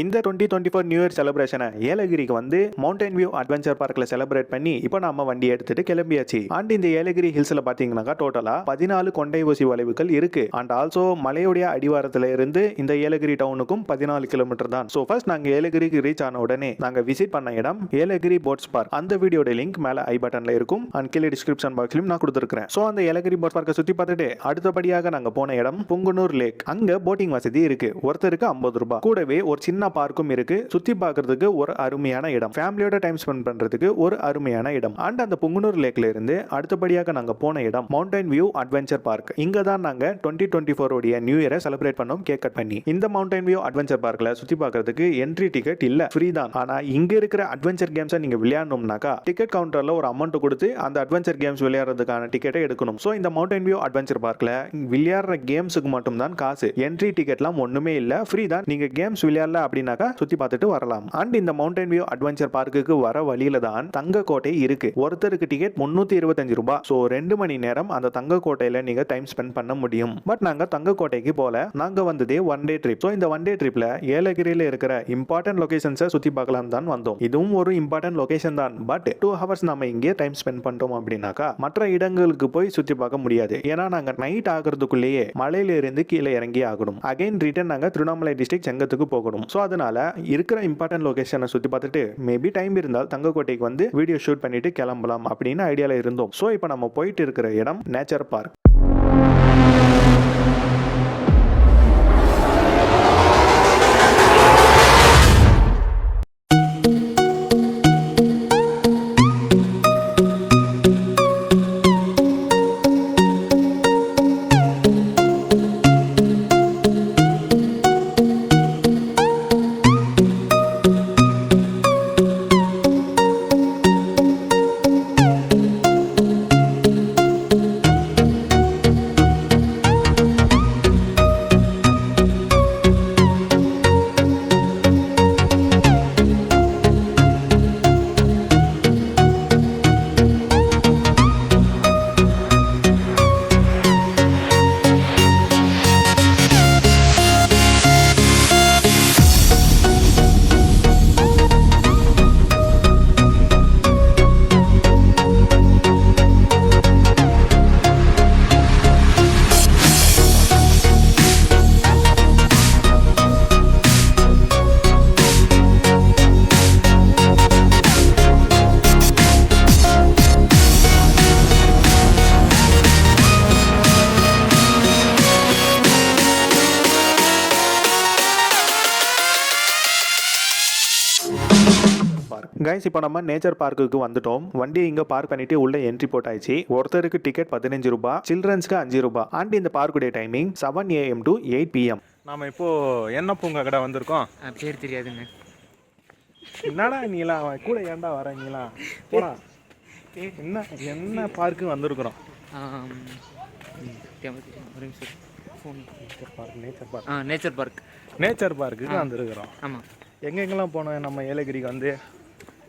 இந்த twenty twenty four new year செலிப்ரேஷனை ஏலகிரிக்கு வந்து மவுண்டன் வியூ அட்வென்ச்சர் பார்க்கில் செலிப்ரேட் பண்ணி இப்போ நம்ம வண்டி எடுத்துட்டு கிளம்பியாச்சு. அண்ட் இந்த ஏலகிரி ஹில்ஸில் பார்த்தீங்கன்னாக்கா டோட்டலாக பதினாலு கொண்டை ஊசி வளைவுகள் இருக்கு. அண்ட் ஆல்சோ மலையுடைய அடிவாரத்தில் இருந்து இந்த ஏலகிரி டவுனுக்கும் பதினாலு கிலோமீட்டர் தான். ஸோ ஃபர்ஸ்ட் நாங்கள் ஏலகிரிக்கு ரீச் ஆன உடனே நாங்கள் விசிட் பண்ண இடம் ஏலகிரி போட்ஸ் பார்க் அந்த வீடியோட லிங்க் மேலே ஐ பட்டனில் இருக்கும். அண்ட் கீழே டிஸ்கிரிப்ஷன் பாக்ஸ்லையும் நான் கொடுத்துருக்கேன் ஸோ அந்த ஏலகிரி போட்ஸ் பார்க்கை சுற்றி பார்த்துட்டு அடுத்தபடியாக நாங்கள் போன இடம் புங்குனூர் லேக் அங்கே போட்டிங் வசதி இருக்கு. ஒருத்தருக்கு ஐம்பது ரூபாய். கூடவே ஒரு சின்ன பார்க்கும் இருக்கு சுற்றி பார்க்கறதுக்கு ஒரு அருமையான இடம். ஃபேமிலியோட டைம் ஸ்பெண்ட் பண்ணுறதுக்கு ஒரு அருமையான இடம். அண்ட் அந்த புங்குனூர் லேக்ல இருந்து அடுத்தபடியாக நாங்கள் போன இடம் மவுண்டைன் வியூ அட்வென்ச்சர் பார்க் இங்கே தான் நாங்கள் டுவெண்ட்டி டுவெண்ட்டி ஃபோரோடைய நியூ இயரை செலிப்ரேட் பண்ணோம் கேக் கட் பண்ணி. இந்த மவுண்டைன் வியூ அட்வென்ச்சர் பார்க்கில் சுற்றி பார்க்கறதுக்கு என்ட்ரி டிக்கெட் இல்லை ஃப்ரீ தான். ஆனால் இங்கே இருக்கிற அட்வென்ச்சர் கேம்ஸை நீங்கள் விளையாடணும்னாக்கா டிக்கெட் கவுண்டரில் ஒரு அமௌண்ட் கொடுத்து அந்த அட்வென்ச்சர் கேம்ஸ் விளையாடுறதுக்கான டிக்கெட்டை எடுக்கணும். ஸோ இந்த மவுண்டைன் வியூ அட்வென்ச்சர் பார்க்கில் விளையாடுற கேம்ஸுக்கு மட்டும் தான் காசு என்ட்ரி டிக்கெட்லாம் ஒன்றுமே இல்லை ஃப்ரீ தான். நீங்கள் கேம்ஸ் விளையாடல அப்படின்னாக்கா சுற்றி பார்த்துட்டு வரலாம். அண்ட் இந்த மவுண்டன் வியூ அட்வென்ச்சர் பார்க்குக்கு வர வழியில தான் தங்க கோட்டை இருக்கு. ஒருத்தருக்கு டிக்கெட் முந்நூற்றி இருபத்தஞ்சு ரூபாய். ஸோ ரெண்டு மணி நேரம் அந்த தங்கக்கோட்டையில் நீங்கள் டைம் ஸ்பெண்ட் பண்ண முடியும். பட் நாங்கள் தங்க கோட்டைக்கு போல நாங்கள் வந்ததே ஒன் டே ட்ரிப் ஸோ இந்த ஒன் டே ட்ரிப்பில் ஏலகிரியில் இருக்கிற இம்பார்ட்டன்ட் லொகேஷன்ஸை சுற்றி பார்க்கலாம் தான் வந்தோம். இதுவும் ஒரு இம்பார்ட்டன்ட் லொகேஷன் தான். பட் டூ ஹவர்ஸ் நம்ம இங்கே டைம் ஸ்பெண்ட் பண்ணிட்டோம் அப்படின்னாக்கா மற்ற இடங்களுக்கு போய் சுற்றி பார்க்க முடியாது. ஏன்னா நாங்கள் நைட் ஆகிறதுக்குள்ளேயே மலையில இருந்து கீழே இறங்கி ஆகணும். அகைன் ரிட்டர்ன் நாங்கள் திருவண்ணாமலை டிஸ்ட்ரிக்ட் செங்கத்துக்கு போகணும். ஸோ அதனால இருக்கிற இம்பார்ட்டன்ட் லொகேஷனை சுற்றி பார்த்துட்டு மேபி டைம் இருந்தால் தங்கக்கோட்டைக்கு வந்து வீடியோ ஷூட் பண்ணிட்டு கிளம்பலாம் அப்படின்னு ஐடியாவில் இருந்தோம். ஸோ இப்போ நம்ம போயிட்டு இருக்கிற இடம் நேச்சர் பார்க் கைஸ் இப்போ நம்ம நேச்சர் பார்க்குக்கு வந்துட்டோம். வண்டி இங்க பார்க் பண்ணிட்டு உள்ள என்ட்ரி போட்டாச்சு. ஒருத்தருக்கு டிக்கெட் பதினஞ்சு ரூபாய் சில்ட்ரன்ஸ்க்கு அஞ்சு ரூபாய் அண்ட் இந்த பார்க்குடைய timing seven A M to eight P M நாம இப்போ என்ன பூங்கா கடை வந்திருக்கோம்? பேர் தெரியாதுங்க. என்னடா நீலாம் அவன் கூட ஏன்டா வர நீலாம் போடா. என்ன என்ன பார்க்கு வந்திருக்கிறோம்? நேச்சர் பார்க் நேச்சர் பார்க் ஆ நேச்சர் பார்க் நேச்சர் பார்க்குக்கு வந்திருக்கிறோம். ஆமாம் எங்கெங்கெல்லாம் போனோம் நம்ம ஏலகிரிக்கு வந்து?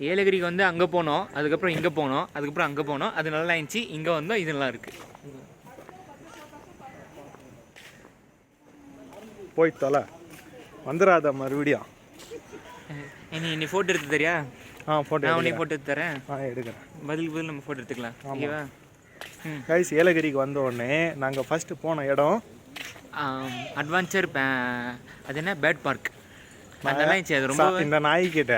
ஏலகிரிக்கு வந்து அங்கே போனோம் அதுக்கப்புறம் இங்கே போனோம் அதுக்கப்புறம் அங்கே போனோம் அது நல்லா இருந்துச்சு. இங்கே வந்தோம் இதெல்லாம் இருக்குது போய் தொலை. வந்துடாத மறுபடியும். நீ நீ ஃபோட்டோ எடுத்து தரியா? ஆ ஃபோட்டோ நான் உன்னை ஃபோட்டோ எடுத்து தரேன். ஆ எடுக்கிறேன். பதில் பதில் நம்ம ஃபோட்டோ எடுத்துக்கலாம். ஓகேவா கைஸ் ஏலகிரிக்கு வந்த உடனே நாங்கள் ஃபஸ்ட்டு போன இடம் அட்வான்ச்சர் அது என்ன? பேட் பார்க் நல்லா இருந்துச்சு அது ரொம்ப இந்த நாய்கிட்ட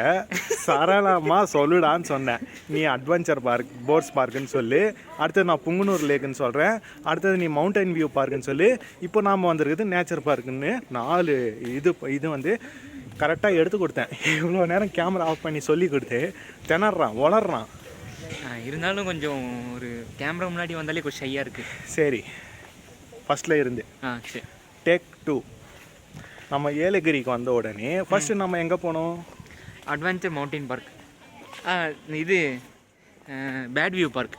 சரளமா சொல்லுடான்னு சொன்னேன். நீ அட்வென்ச்சர் பார்க் போர்ட்ஸ் பார்க்குன்னு சொல்லி. அடுத்தது நான் புங்குனூர் லேக்குன்னு சொல்கிறேன் அடுத்தது நீ மவுண்டன் வியூ பார்க்குன்னு சொல்லி. இப்போ நாம் வந்திருக்குது நேச்சர் பார்க்குன்னு நாலு இது இது வந்து கரெக்டாக எடுத்து கொடுத்தேன். இவ்வளோ நேரம் கேமரா ஆஃப் பண்ணி சொல்லி கொடுத்து திணறான் வளர்றான் இருந்தாலும் கொஞ்சம் ஒரு கேமரா முன்னாடி வந்தாலே கொஞ்சம் ஷையாக இருக்குது சரி. ஃபஸ்ட்டில் இருந்து. ஆ சரி. டேக் டூ நம்ம ஏலகிரிக்கு வந்த உடனே ஃபஸ்ட்டு நம்ம எங்கே போனோம்? அட்வென்ச்சர் மவுண்டைன் பார்க் இது பேட் வியூ பார்க்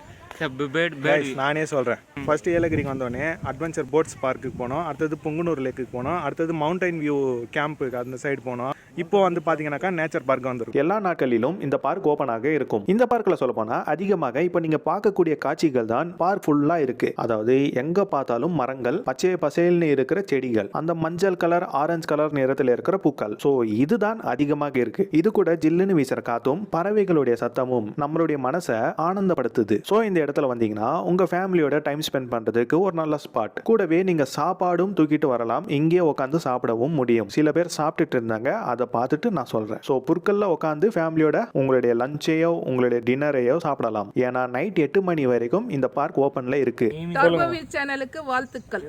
நானே சொல்கிறேன் ஃபர்ஸ்ட் ஏலகிரிக்கு வந்தோடனே அட்வென்ச்சர் போட்ஸ் பார்க்குக்கு போனோம். அடுத்தது புங்குனூர் லேக்குக்கு போனோம். அடுத்தது மவுண்டைன் வியூ கேம்புக்கு அந்த சைடு போனோம். இப்போ வந்து பார்த்தீங்கன்னாக்கா நேச்சர் பார்க் வந்துருக்கும் எல்லா நாட்களிலும் இந்த பார்க் ஓப்பனாக இருக்கும். இந்த பார்க்ல சொல்ல போனா அதிகமாக இப்ப நீங்க பார்க்கக்கூடிய காட்சிகள் தான் பார்க் ஃபுல்லா இருக்கு. அதாவது எங்க பார்த்தாலும் மரங்கள் பச்சை பசேல்னு இருக்கிற செடிகள் அந்த மஞ்சள் கலர் ஆரஞ்சு கலர் நிறத்தில் இருக்கிற பூக்கள். ஸோ இதுதான் அதிகமாக இருக்கு. இது கூட ஜில்லுன்னு வீசுற காத்தும் பறவைகளுடைய சத்தமும் நம்மளுடைய மனசை ஆனந்தப்படுத்துது. ஸோ இந்த இடத்துல வந்தீங்கன்னா உங்க ஃபேமிலியோட டைம் ஸ்பெண்ட் பண்றதுக்கு ஒரு நல்ல ஸ்பாட் கூடவே நீங்க சாப்பாடும் தூக்கிட்டு வரலாம். இங்கே உட்காந்து சாப்பிடவும் முடியும். சில பேர் சாப்பிட்டுட்டு இருந்தாங்க அதை பார்த்துட்டு நான் சொல்றேன் ஸோ புற்கல்ல உட்காந்து ஃபேமிலியோட உங்களுடைய லஞ்சையோ உங்களுடைய டின்னரையோ சாப்பிடலாம் ஏன்னா நைட் எட்டு மணி வரைக்கும் இந்த பார்க் ஓப்பன்ல இருக்கு டர்போவி சேனலுக்கு வாழ்த்துக்கள்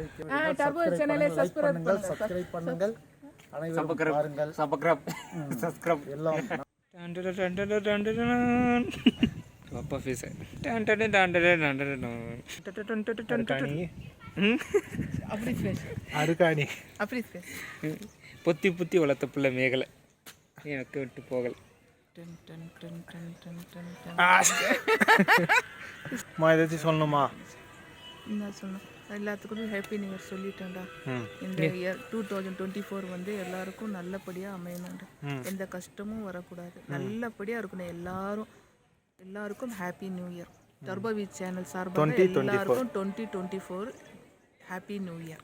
டர்போவி சேனலை சப்ஸ்கிரைப் பண்ணுங்க சப்ஸ்கிரைப் பண்ணுங்கள் அனைவரும் சப்ஸ்கிரைப் எல்லாம் அப்பா ஃபேஸ் அப்படி பொத்தி பொத்தி வளர்த்த பிள்ளை மேகலை. எனக்கு விட்டு போகலை. டன் டன் டன் டன் டன் டன் டன். அம்மா ஏதாச்சும் சொல்லணுமா? என்ன சொன்னோம் எல்லாத்துக்கும் ஹாப்பி நியூ இயர் சொல்லிட்டேன்டா. இந்த year two thousand twenty four வந்து எல்லாருக்கும் நல்லபடியாக அமையணும்டா. எந்த கஷ்டமும் வரக்கூடாது. நல்லபடியாக இருக்கணும். எல்லாரும் எல்லாருக்கும் ஹாப்பி நியூ இயர் டர்போவி சேனல் சார்பாக எல்லாருக்கும் twenty twenty four happy new year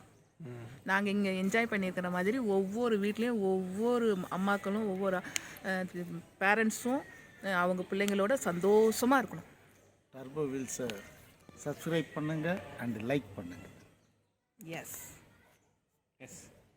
நாங்கள் இங்கே என்ஜாய் பண்ணியிருக்கிற மாதிரி ஒவ்வொரு வீட்லேயும் ஒவ்வொரு அம்மாக்களும் ஒவ்வொரு பேரண்ட்ஸும் அவங்க பிள்ளைங்களோட சந்தோஷமாக இருக்கணும். டர்போ வீல்ஸை சப்ஸ்கிரைப் பண்ணுங்கள் அண்ட் லைக் பண்ணுங்கள் எஸ்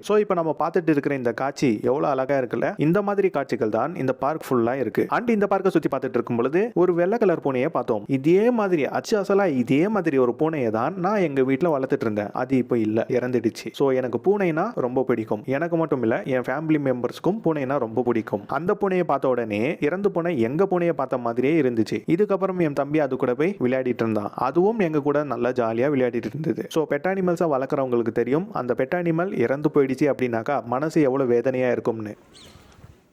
ஸோ இப்போ நம்ம பார்த்துட்டு இருக்கிற இந்த காட்சி எவ்வளோ அழகா இருக்குல்ல? இந்த மாதிரி காட்சிகள் தான் இந்த பார்க் ஃபுல்லா இருக்கு. அண்ட் இந்த பார்க்கை சுற்றி பார்த்துட்டு இருக்கும் பொழுது ஒரு வெள்ளை கலர் பூனையை பார்த்தோம். இதே மாதிரி அச்சு அசலா இதே மாதிரி ஒரு பூனையை தான் நான் எங்க வீட்டில் வளர்த்துட்டு இருந்தேன். அது இப்போ இல்லை இறந்துடுச்சு. ஸோ எனக்கு பூனைனா ரொம்ப பிடிக்கும். எனக்கு மட்டும் இல்லை என் ஃபேமிலி மெம்பர்ஸ்க்கும் பூனைனா ரொம்ப பிடிக்கும். அந்த பூனையை பார்த்த உடனே இறந்து பூனை எங்க பூனையை பார்த்த மாதிரியே இருந்துச்சு. இதுக்கப்புறம் என் தம்பி அது கூட போய் விளையாடிட்டு இருந்தான். அதுவும் எங்க கூட நல்லா ஜாலியாக விளையாடிட்டு இருந்தது. ஸோ பெட் அனிமல்ஸாக வளர்க்குறவங்களுக்கு தெரியும். அந்த பெட் அனிமல் இறந்து போயிடுச்சு அப்படின்னாக்கா மனசு எவ்வளோ வேதனையாக இருக்கும்னு.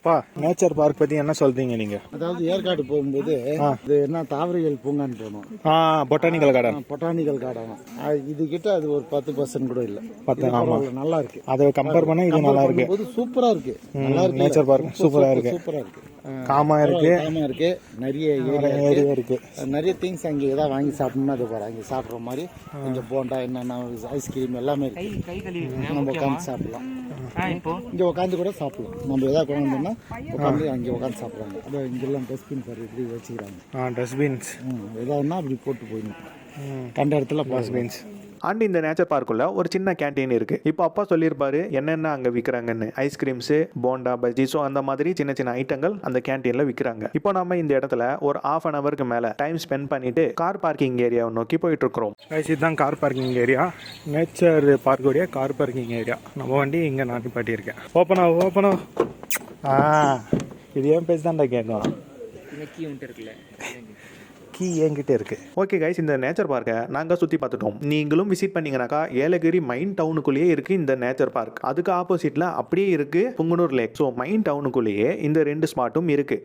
பா நேச்சர் பார்க் பற்றி என்ன சொல்கிறீங்க நீங்கள் அதாவது ஏற்காடு போகும்போது இது என்ன தாவரவியல் பூங்கான்னு போனோம் ஆ பொட்டானிக்கல் கார்டன் பொட்டானிக்கல் கார்டன் இது கிட்ட அது ஒரு பத்து பர்சன்ட் கூட இல்லை. பத்து, ஆமா. நல்லா இருக்கு. அதை கம்பேர் பண்ணால் இது நல்லா இருக்கு. போது சூப்பரா இருக்கு. நல்லா இருக்கு நேச்சர் பார்க் சூப்பராக இருக்கு. சூப்பரா இருக்கு. காமா இருக்கு. ஆமா இருக்கு. நிறைய ஏரியா ஏரியா இருக்கு. நிறைய திங்ஸ் அங்கே ஏதாவது வாங்கி சாப்பிடணும்னா அது பாரு அங்கே சாப்பிட்ற மாதிரி இங்கே போண்டா என்னென்ன ஐஸ்கிரீம் எல்லாமே கை இருக்கு. கை கழுவி நம்ம உட்காந்து சாப்பிடலாம். இங்கே உட்காந்து கூட சாப்பிடலாம். நம்ம எதாவது கொண்டு வந்தோம்னா உட்காந்து அங்கே உட்காந்து சாப்பிட்றாங்க அதோ இங்கெல்லாம் டஸ்ட்பின் பாரு இப்படி வச்சுக்கிறாங்க. ஆ டஸ்ட்பின்ஸ் ம் எதாவதுனா அப்படி போட்டு போயிடணும். கண்ட இடத்துல டஸ்ட்பின்ஸ் அண்ட் இந்த நேச்சர் பார்க்குள்ள ஒரு சின்ன கேண்டீன் இருக்கு. இப்போ அப்பா சொல்லியிருப்பாரு என்னென்ன அங்கே விற்கிறாங்கன்னு ice creams bonda bajji so அந்த மாதிரி சின்ன சின்ன ஐட்டங்கள் அந்த கேண்டீனில் விற்கிறாங்க இப்போ நம்ம இந்த இடத்துல ஒரு ஆஃப் அன் ஹவருக்கு மேலே டைம் ஸ்பெண்ட் பண்ணிட்டு கார் பார்க்கிங் ஏரியாவை நோக்கி போயிட்டு இருக்கிறோம். இதுதான் கார் பார்க்கிங் ஏரியா நேச்சர் பார்க்குடைய கார் பார்க்கிங் ஏரியா நம்ம வண்டி இங்கே நான் நிப்பாட்டியிருக்கேன். ஓப்பனா ஓப்பனா ஆ. இது ஏன் பேசி தான்டா இருக்குல்ல கீ என்கிட்ட இருக்கு. ஓகே கைஸ் இந்த நேச்சர் பார்க்கை நாங்கள் சுற்றி பார்த்துட்டோம். நீங்களும் விசிட் பண்ணீங்கன்னாக்கா ஏலகிரி மைன் டவுனுக்குள்ளேயே இருக்கு இந்த நேச்சர் பார்க் அதுக்கு ஆப்போசிட்ல அப்படியே இருக்கு புங்குனூர் லேக் ஸோ மைன் டவுனுக்குள்ளேயே இந்த ரெண்டு ஸ்பாட்டும் இருக்கு.